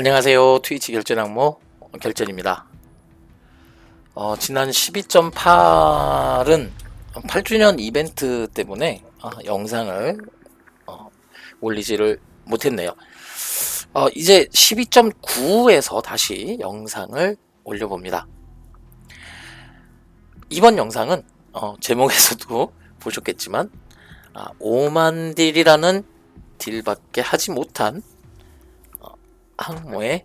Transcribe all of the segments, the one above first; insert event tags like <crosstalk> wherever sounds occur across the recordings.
안녕하세요. 트위치 결전 항모 결전입니다. 어, 지난 12.8은 8주년 이벤트 때문에 어, 영상을 어, 올리지를 못했네요. 어, 이제 12.9에서 다시 영상을 올려봅니다. 이번 영상은 어, 제목에서도 <laughs> 보셨겠지만 아, 5만 딜이라는 딜밖에 하지 못한 항모의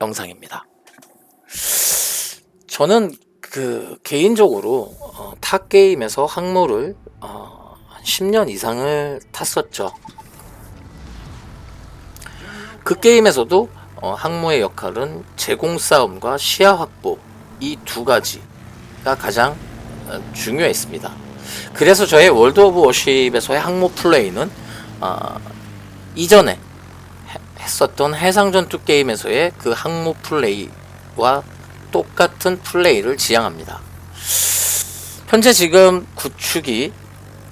영상입니다. 저는 그 개인적으로 어, 타 게임에서 항모를 어, 한 10년 이상을 탔었죠. 그 게임에서도 어, 항모의 역할은 제공 싸움과 시야 확보 이 두 가지가 가장 어, 중요했습니다. 그래서 저의 월드 오브 워십에서의 항모 플레이는 어, 이전에 했었던 해상전투 게임에서의 그 항모 플레이와 똑같은 플레이를 지향합니다. 현재 지금 구축이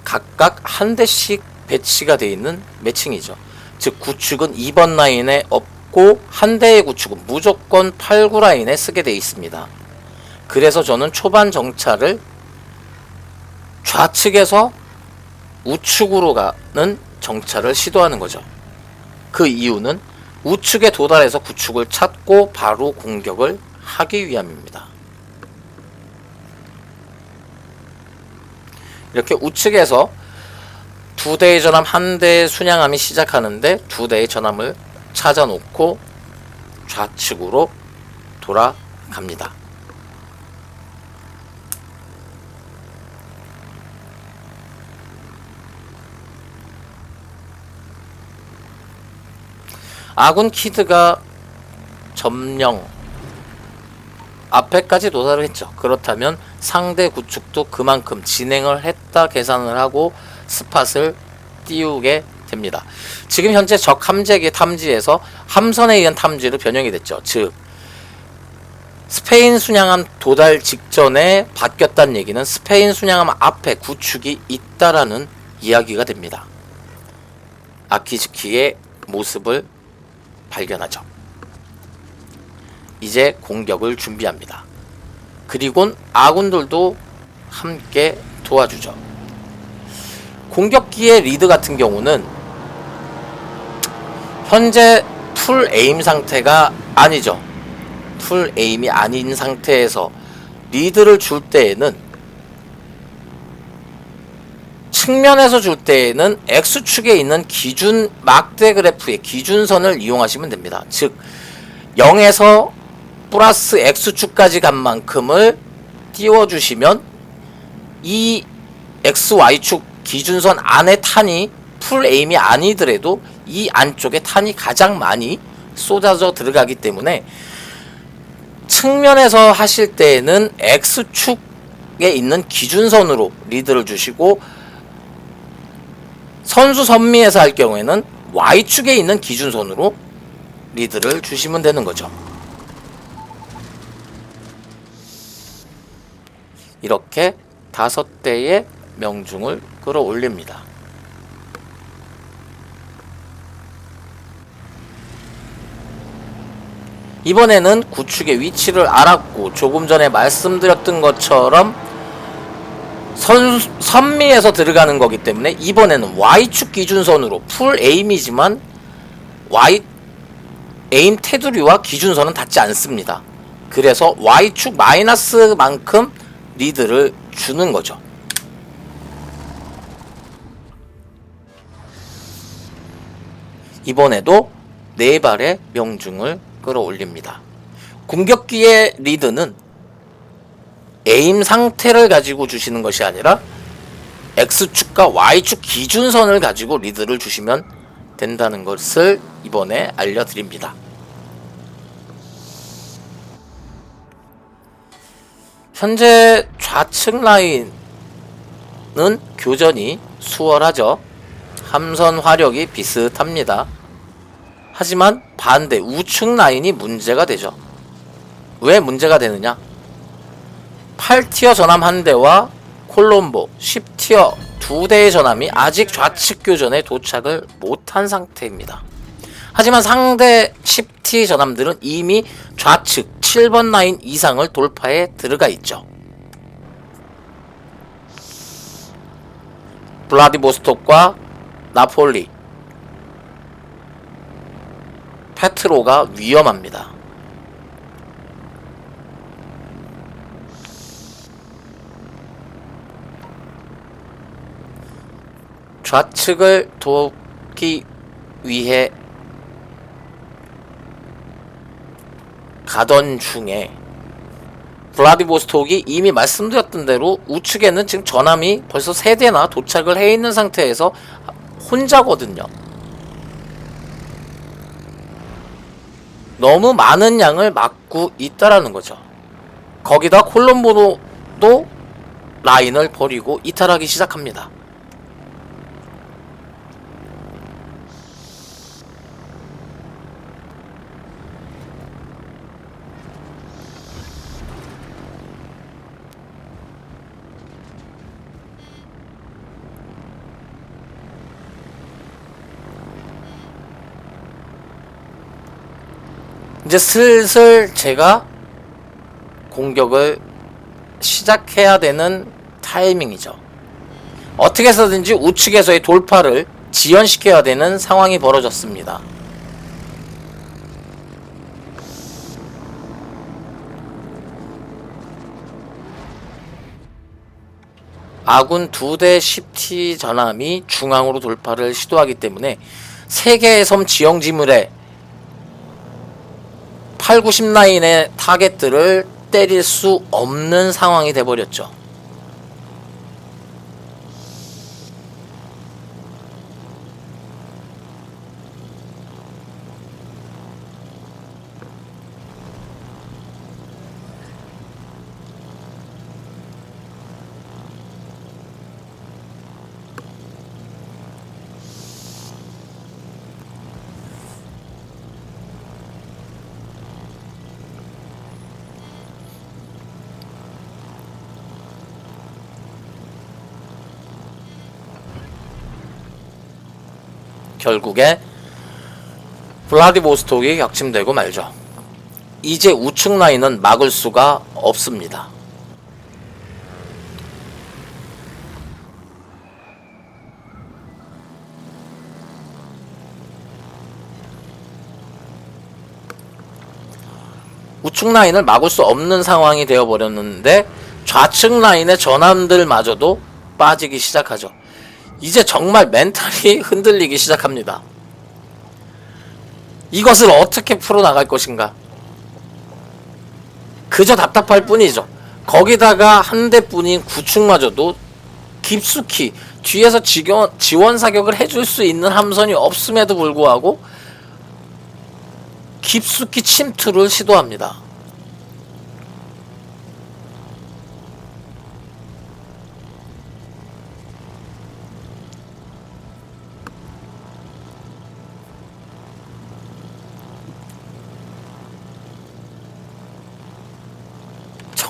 각각 한 대씩 배치가 되어 있는 매칭이죠. 즉 구축은 2번 라인에 없고 한 대의 구축은 무조건 8, 9 라인에 쓰게 되어 있습니다. 그래서 저는 초반 정찰을 좌측에서 우측으로 가는 정찰을 시도하는 거죠. 그 이유는 우측에 도달해서 구축을 찾고 바로 공격을 하기 위함입니다. 이렇게 우측에서 두 대의 전함 한 대의 순양함이 시작하는데 두 대의 전함을 찾아놓고 좌측으로 돌아갑니다. 아군 키드가 점령 앞에까지 도달을 했죠. 그렇다면 상대 구축도 그만큼 진행을 했다 계산을 하고 스팟을 띄우게 됩니다. 지금 현재 적 함재기 탐지에서 함선에 의한 탐지로 변형이 됐죠. 즉 스페인 순양함 도달 직전에 바뀌었다는 얘기는 스페인 순양함 앞에 구축이 있다라는 이야기가 됩니다. 아키즈키의 모습을 발견하죠. 이제 공격을 준비합니다. 그리곤 아군들도 함께 도와주죠. 공격기의 리드 같은 경우는 현재 풀 에임 상태가 아니죠. 풀 에임이 아닌 상태에서 리드를 줄 때에는 측면에서 줄 때에는 X축에 있는 기준 막대 그래프의 기준선을 이용하시면 됩니다. 즉 0에서 플러스 X축까지 간 만큼을 띄워주시면 이 XY축 기준선 안에 탄이 풀 에임이 아니더라도 이 안쪽에 탄이 가장 많이 쏟아져 들어가기 때문에 측면에서 하실 때에는 X축에 있는 기준선으로 리드를 주시고 선수 선미에서 할 경우에는 Y축에 있는 기준선으로 리드를 주시면 되는 거죠. 이렇게 다섯 대의 명중을 끌어올립니다. 이번에는 구축의 위치를 알았고 조금 전에 말씀드렸던 것처럼 선, 선미에서 들어가는 거기 때문에 이번에는 Y축 기준선으로 풀 에임이지만 Y 에임 테두리와 기준선은 닿지 않습니다. 그래서 Y축 마이너스만큼 리드를 주는 거죠. 이번에도 네 발의 명중을 끌어올립니다. 공격기의 리드는 에임 상태를 가지고 주시는 것이 아니라 X축과 Y축 기준선을 가지고 리드를 주시면 된다는 것을 이번에 알려드립니다. 현재 좌측 라인은 교전이 수월하죠. 함선 화력이 비슷합니다. 하지만 반대 우측 라인이 문제가 되죠. 왜 문제가 되느냐? 8티어 전함 한 대와 콜롬보 10티어 두 대의 전함이 아직 좌측 교전에 도착을 못한 상태입니다. 하지만 상대 10T 전함들은 이미 좌측 7번 라인 이상을 돌파해 들어가 있죠. 블라디보스톡과 나폴리, 페트로가 위험합니다. 좌측을 돕기 위해 가던 중에 블라디보스톡이 이미 말씀드렸던 대로 우측에는 지금 전함이 벌써 세 대나 도착을 해 있는 상태에서 혼자거든요. 너무 많은 양을 막고 있다라는 거죠. 거기다 콜롬보도 라인을 버리고 이탈하기 시작합니다. 이제 슬슬 제가 공격을 시작해야 되는 타이밍이죠. 어떻게 해서든지 우측에서의 돌파를 지연시켜야 되는 상황이 벌어졌습니다. 아군 두 대 10T 전함이 중앙으로 돌파를 시도하기 때문에 세 개의 섬 지형 지물에 8, 90 라인의 타겟들을 때릴 수 없는 상황이 돼버렸죠. 결국에 블라디보스톡이 격침되고 말죠. 이제 우측 라인은 막을 수가 없습니다. 우측 라인을 막을 수 없는 상황이 되어 버렸는데 좌측 라인의 전함들마저도 빠지기 시작하죠. 이제 정말 멘탈이 <laughs> 흔들리기 시작합니다. 이것을 어떻게 풀어나갈 것인가? 그저 답답할 뿐이죠. 거기다가 한 대뿐인 구축마저도 깊숙이 뒤에서 지원, 사격을 해줄 수 있는 함선이 없음에도 불구하고 깊숙이 침투를 시도합니다.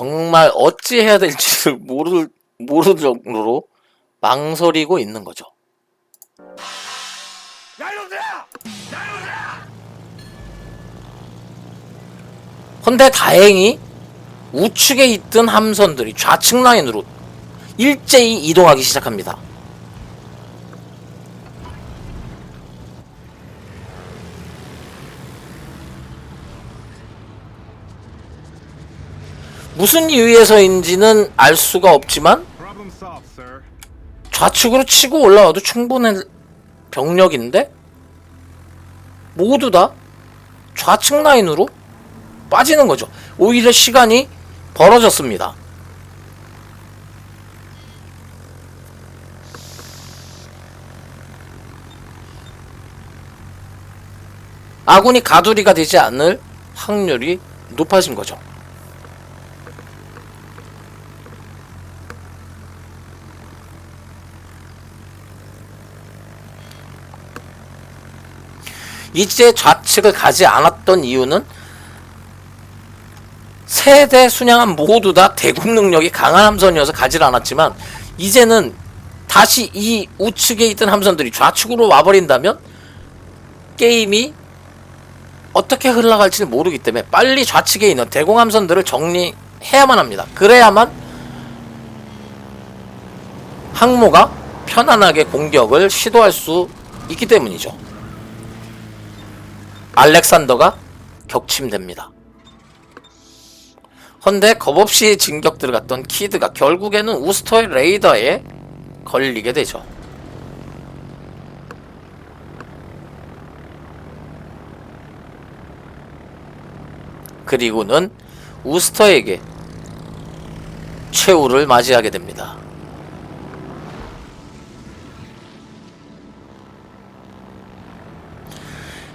정말 어찌 해야 될지를 <laughs> 모를 모를 정도로 망설이고 있는 거죠. 근데 다행히 우측에 있던 함선들이 좌측 라인으로 일제히 이동하기 시작합니다. 무슨 이유에서인지는 알 수가 없지만. 좌측으로 치고 올라와도 충분한 병력인데 모두 다 좌측 라인으로 빠지는 거죠. 오히려 시간이 벌어졌습니다. 아군이 가두리가 되지 않을 확률이 높아진 거죠. 이제 좌측을 가지 않았던 이유는 세대 순양함 모두 다 대공 능력이 강한 함선이어서 가지 않았지만 이제는 다시 이 우측에 있던 함선들이 좌측으로 와버린다면 게임이 어떻게 흘러갈지를 모르기 때문에 빨리 좌측에 있는 대공 함선들을 정리해야만 합니다. 그래야만 항모가 편안하게 공격을 시도할 수 있기 때문이죠. 알렉산더가 격침됩니다. 헌데 겁없이 진격 들어갔던 키드가 결국에는 우스터의 레이더에 걸리게 되죠. 그리고는 우스터에게 최후를 맞이하게 됩니다.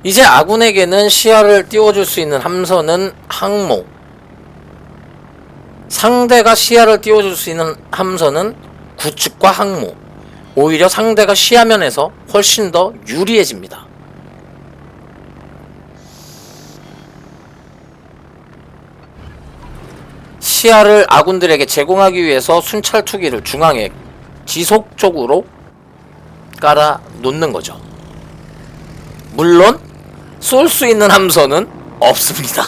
이제 아군에게는 시야를 띄워줄 수 있는 함선은 항모. 상대가 시야를 띄워줄 수 있는 함선은 구축과 항모. 오히려 상대가 시야면에서 훨씬 더 유리해집니다. 시야를 아군들에게 제공하기 위해서 순찰 투기를 중앙에 지속적으로 깔아 놓는 거죠. 물론 쏠 수 있는 함선은 없습니다.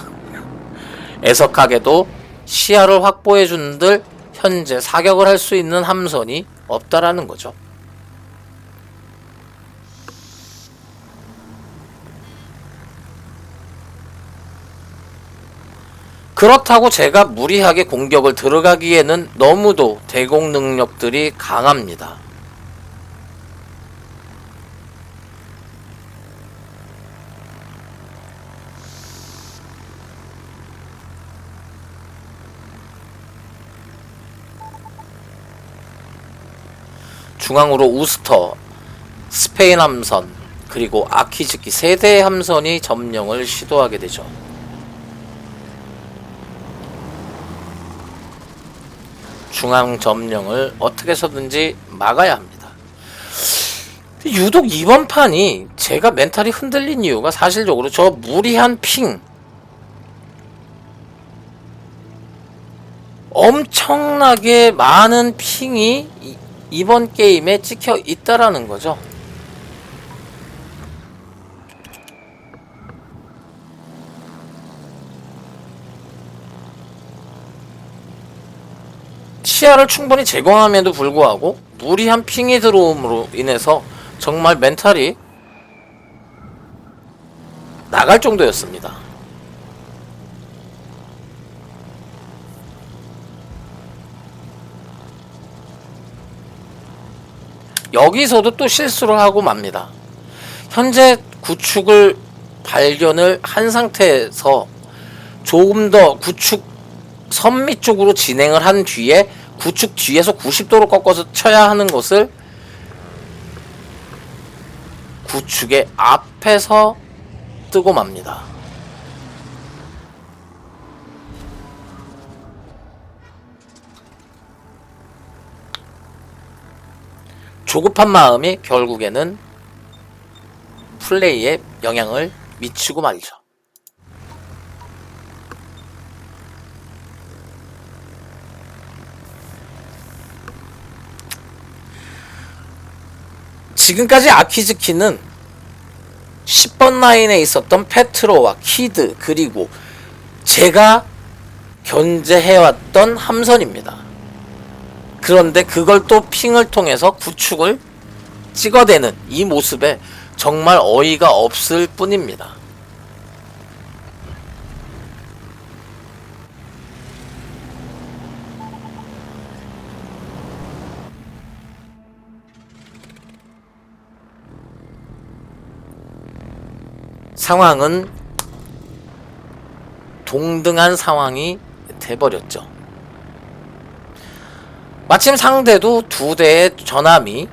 <laughs> 애석하게도 시야를 확보해 준들 현재 사격을 할 수 있는 함선이 없다라는 거죠. 그렇다고 제가 무리하게 공격을 들어가기에는 너무도 대공 능력들이 강합니다. 중앙으로 우스터, 스페인 함선, 그리고 아키즈키 세대 함선이 점령을 시도하게 되죠. 중앙 점령을 어떻게 해서든지 막아야 합니다. 유독 이번 판이 제가 멘탈이 흔들린 이유가 사실적으로 저 무리한 핑 엄청나게 많은 핑이 이- 이번 게임에 찍혀 있다라는 거죠. 시야를 충분히 제공함에도 불구하고 무리한 핑이 들어옴으로 인해서 정말 멘탈이 나갈 정도였습니다. 여기서도 또 실수를 하고 맙니다. 현재 구축을 발견을 한 상태에서 조금 더 구축 선미 쪽으로 진행을 한 뒤에 구축 뒤에서 90도로 꺾어서 쳐야 하는 것을 구축의 앞에서 뜨고 맙니다. 조급한 마음이 결국에는 플레이에 영향을 미치고 말죠. 지금까지 아키즈키는 10번 라인에 있었던 페트로와 키드 그리고 제가 견제해왔던 함선입니다. 그런데 그걸 또 핑을 통해서 구축을 찍어대는 이 모습에 정말 어이가 없을 뿐입니다. 상황은 동등한 상황이 돼버렸죠. 마침 상대도 두 대의 전함이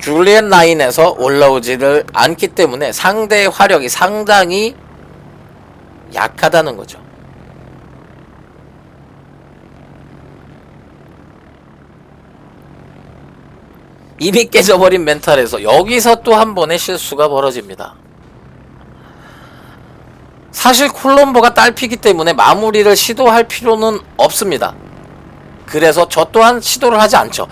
줄리엔 라인에서 올라오지를 않기 때문에 상대의 화력이 상당히 약하다는 거죠. 이미 깨져버린 멘탈에서 여기서 또 한 번의 실수가 벌어집니다. 사실 콜롬보가 딸피기 때문에 마무리를 시도할 필요는 없습니다. 그래서 저 또한 시도를 하지 않죠.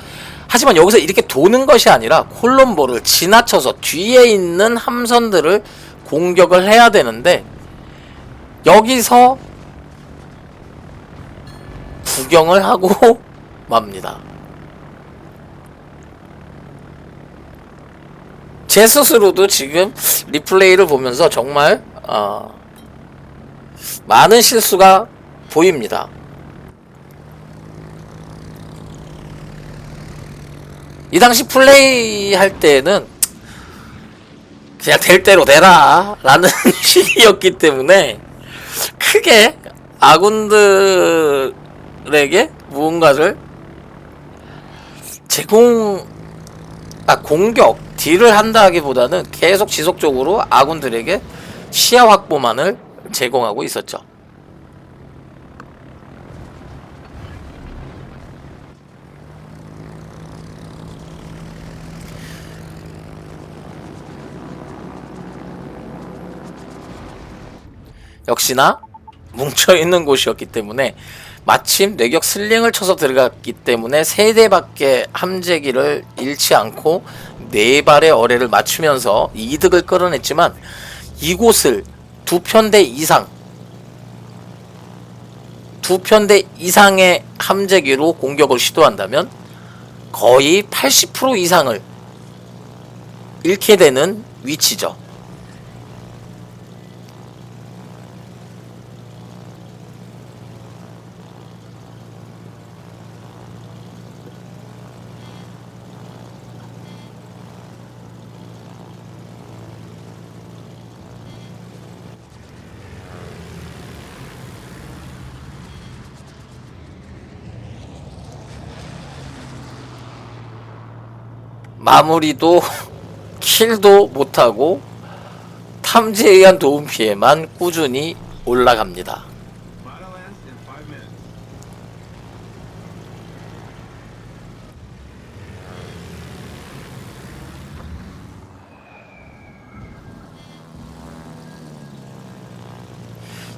하지만 여기서 이렇게 도는 것이 아니라 콜롬보를 지나쳐서 뒤에 있는 함선들을 공격을 해야 되는데 여기서 구경을 하고 <laughs> 맙니다. 제 스스로도 지금 리플레이를 보면서 정말 어, 많은 실수가 보입니다. 이 당시 플레이 할 때는 그냥 될 대로 되라 라는 <laughs> 식이었기 때문에 크게 아군들에게 무언가를 제공 아 공격 딜을 한다기보다는 계속 지속적으로 아군들에게 시야 확보만을 제공하고 있었죠. 역시나 뭉쳐 있는 곳이었기 때문에 마침 뇌격 슬링을 쳐서 들어갔기 때문에 세 대밖에 함재기를 잃지 않고 네 발의 어뢰를 맞추면서 이득을 끌어냈지만 이곳을 두 편대 이상 두 편대 이상의 함재기로 공격을 시도한다면 거의 80% 이상을 잃게 되는 위치죠. 마무리도 킬도 못하고 탐지에 의한 도움 피해만 꾸준히 올라갑니다.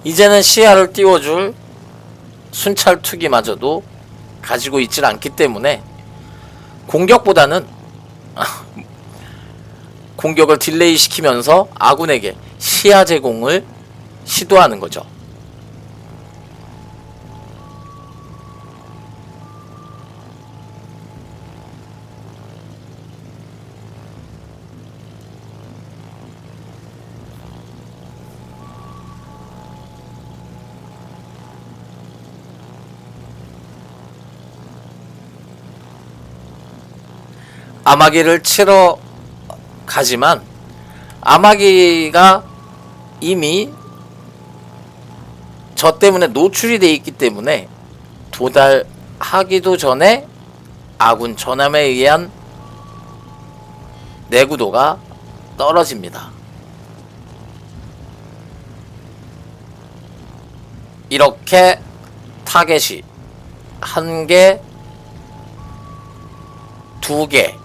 이제는 시야를 띄워줄 순찰 투기마저도 가지고 있질 않기 때문에 공격보다는 공격을 딜레이 시키면서 아군에게 시야 제공을 시도하는 거죠. 아마기를 치러 가지만 아마기가 이미 저 때문에 노출이 돼 있기 때문에 도달하기도 전에 아군 전함에 의한 내구도가 떨어집니다. 이렇게 타겟이 한 개, 두 개,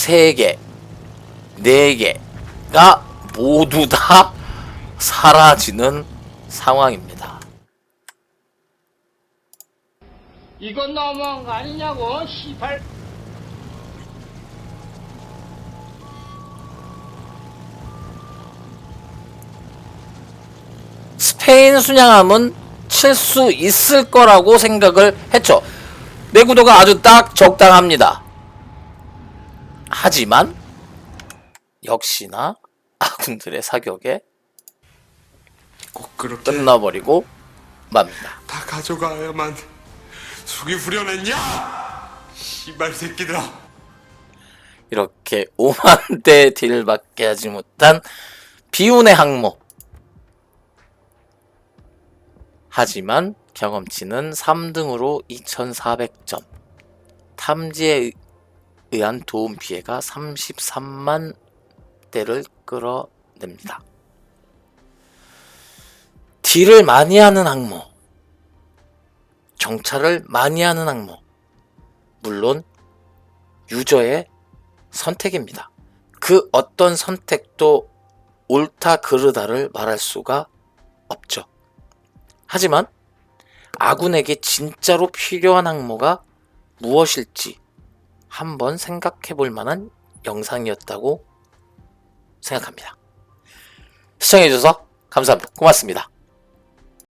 세 개, 네 개가 모두 다 사라지는 상황입니다. 이건 너무한 거 아니냐고, 시발. 스페인 순양함은 칠 수 있을 거라고 생각을 했죠. 내구도가 아주 딱 적당합니다. 하지만 역시나 아군들의 사격에 꼭 그렇게 끝나버리고 맙니다. 다 가져가야만 속이 후련했냐? 씨발 새끼들아. 이렇게 5만 대 딜밖에 하지 못한 비운의 항모. 하지만 경험치는 3등으로 2400점. 탐지에 의- 의한 도움 피해가 33만 대를 끌어냅니다. 딜을 많이 하는 항모. 정찰을 많이 하는 항모. 물론 유저의 선택입니다. 그 어떤 선택도 옳다 그르다를 말할 수가 없죠. 하지만 아군에게 진짜로 필요한 항모가 무엇일지 한번 생각해 볼 만한 영상이었다고 생각합니다. 시청해주셔서 감사합니다. 고맙습니다.